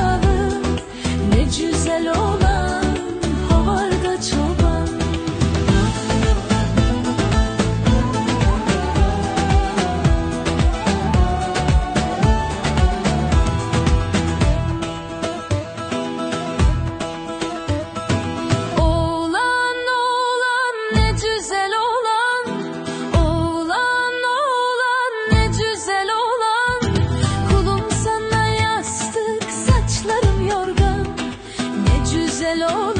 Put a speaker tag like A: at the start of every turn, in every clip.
A: love. de lo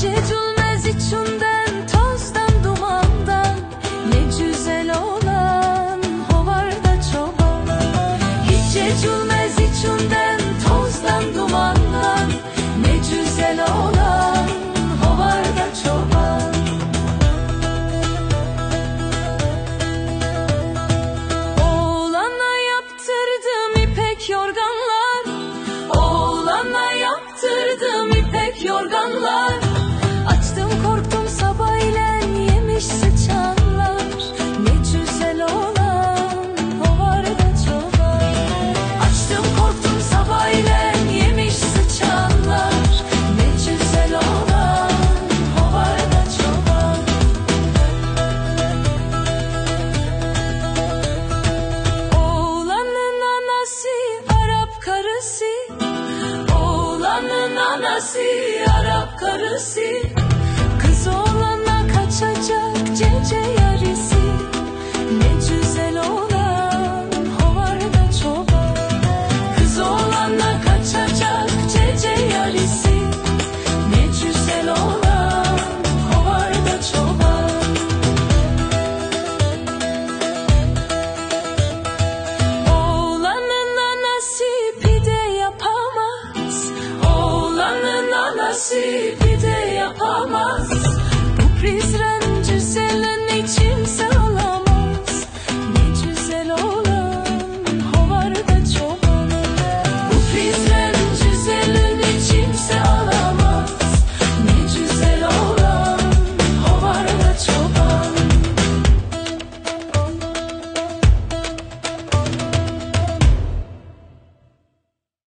A: Çecülmez içinden tozdan dumandan Ne güzel olan hovarda çoban. Hiç çecülmez içinden tozdan dumandan Ne güzel olan hovarda çoban. Oğlana yaptırdım ipek yorganlar. Oğlana yaptırdım ipek yorganlar. anası Arap karısı. Anası pide yapamaz